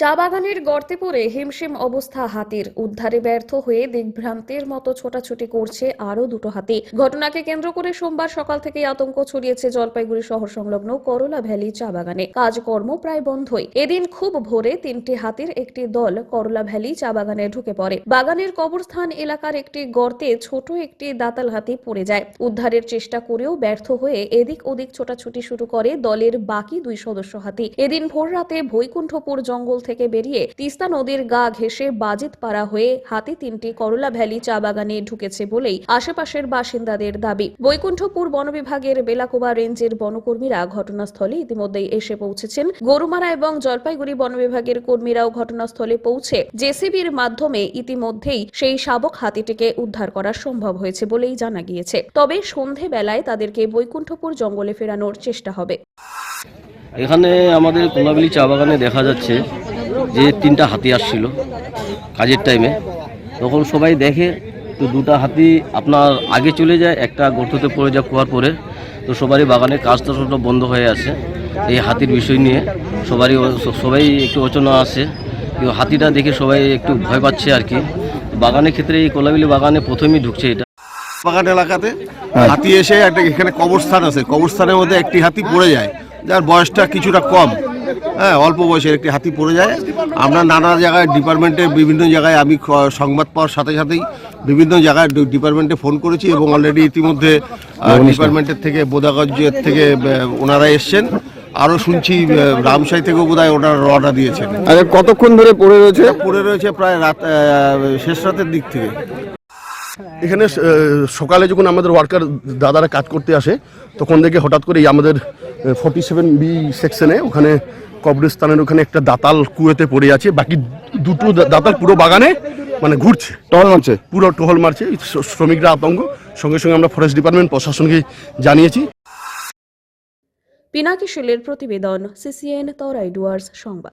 চা বাগানের গর্তে পড়ে হিমশিম অবস্থা হাতির। উদ্ধারে ব্যর্থ হয়ে দিগ্ভ্রান্তের মতো ছোটাছুটি করছে আরও দুটো হাতি। ঘটনাকে কেন্দ্র করে সোমবার সকাল থেকে আতঙ্ক ছড়িয়েছে জলপাইগুড়ি শহর সংলগ্ন করলা ভ্যালি চা বাগানে কাজকর্ম প্রায় বন্ধই। এদিন খুব ভোরে তিনটি হাতির একটি দল করলা ভ্যালি চা বাগানে ঢুকে পড়ে। বাগানের কবরস্থান এলাকার একটি গর্তে ছোট একটি দাতাল হাতি পড়ে যায়। উদ্ধারের চেষ্টা করেও ব্যর্থ হয়ে এদিক ওদিক ছোটাছুটি শুরু করে দলের বাকি দুই সদস্য হাতি। এদিন ভোর রাতে বৈকুণ্ঠপুর জঙ্গল থেকে বেরিয়ে তিস্তা নদীর গা ঘেঁষে বাজিতপাড়া হয়ে হাতি তিনটি করলা ভ্যালি চা বাগানে ঢুকেছে বলেই আশেপাশের বাসিন্দাদের দাবি। বৈকুণ্ঠপুর বন বিভাগের বেলাকোবা রেঞ্জের বনকর্মীরা ঘটনাস্থলে ইতিমধ্যেই এসে পৌঁছেছেন। গরুমারা এবং জলপাইগুড়ি বন বিভাগের কর্মীরাও ঘটনাস্থলে পৌঁছে জেসিবির মাধ্যমে ইতিমধ্যেই সেই শাবক হাতিটিকে উদ্ধার করা সম্ভব হয়েছে বলেই জানা গিয়েছে। তবে সন্ধে বেলায় তাদেরকে বৈকুণ্ঠপুর জঙ্গলে ফেরানোর চেষ্টা হবে। এখানে আমাদের কোলাবিলি চা বাগানে দেখা যাচ্ছে যে তিনটা হাতি আসছিল কাজের টাইমে তখন সবাই দেখে তো দুটা হাতি আপনার আগে চলে যায় একটা গর্ততে পড়ে যায় কুয়ার পরে। তো সবারই বাগানের কাজটা সব বন্ধ হয়ে আছে। এই হাতির বিষয় নিয়ে সবারই সবাই একটু অচনা আছে। কিন্তু হাতিটা দেখে সবাই একটু ভয় পাচ্ছে আর কি। বাগানের ক্ষেত্রে এই কোলাবিলি বাগানে প্রথমেই ঢুকছে এটা। বাগান এলাকাতে হাতি এসে একটা এখানে কবরস্থান আছে। কবরস্থানের মধ্যে একটি হাতি পড়ে যায় যার বয়সটা কিছুটা কম। হ্যাঁ অল্প বয়সের একটি হাতি পড়ে যায়। আমরা নানা জায়গায় ডিপার্টমেন্টে বিভিন্ন জায়গায় আমি সংবাদ পাওয়ার সাথে সাথেই বিভিন্ন জায়গায় ডিপার্টমেন্টে ফোন করেছি এবং অলরেডি ইতিমধ্যে ডিপার্টমেন্টের থেকে বোদাগঞ্জের থেকে ওনারা এসছেন। আরও শুনছি রামসাই থেকেও বোধহয় ওনারা রওনা দিয়েছেন। আচ্ছা কতক্ষণ ধরে পড়ে রয়েছে? পড়ে রয়েছে প্রায় রাত শেষ রাতের দিক থেকে। এখানে সকালে যখন আমাদের ওয়ার্কার দাদারা কাজ করতে আসে তখন দেখে হঠাৎ করে এই আমাদের ফর্টি সেভেন বি সেকশনে ওখানে কবরস্থানের ওখানে একটা দাতাল কুয়েতে পড়ে আছে বাকি দুটো দাতাল পুরো বাগানে মানে ঘুরছে। টহল মারছে? পুরো টহল মারছে শ্রমিকরা আতঙ্ক। সঙ্গে সঙ্গে আমরা ফরেস্ট ডিপার্টমেন্ট প্রশাসনকে জানিয়েছি। পিনাকি শৈলের প্রতিবেদন সিসিএন তরাই ডুয়ার্স সংবাদ।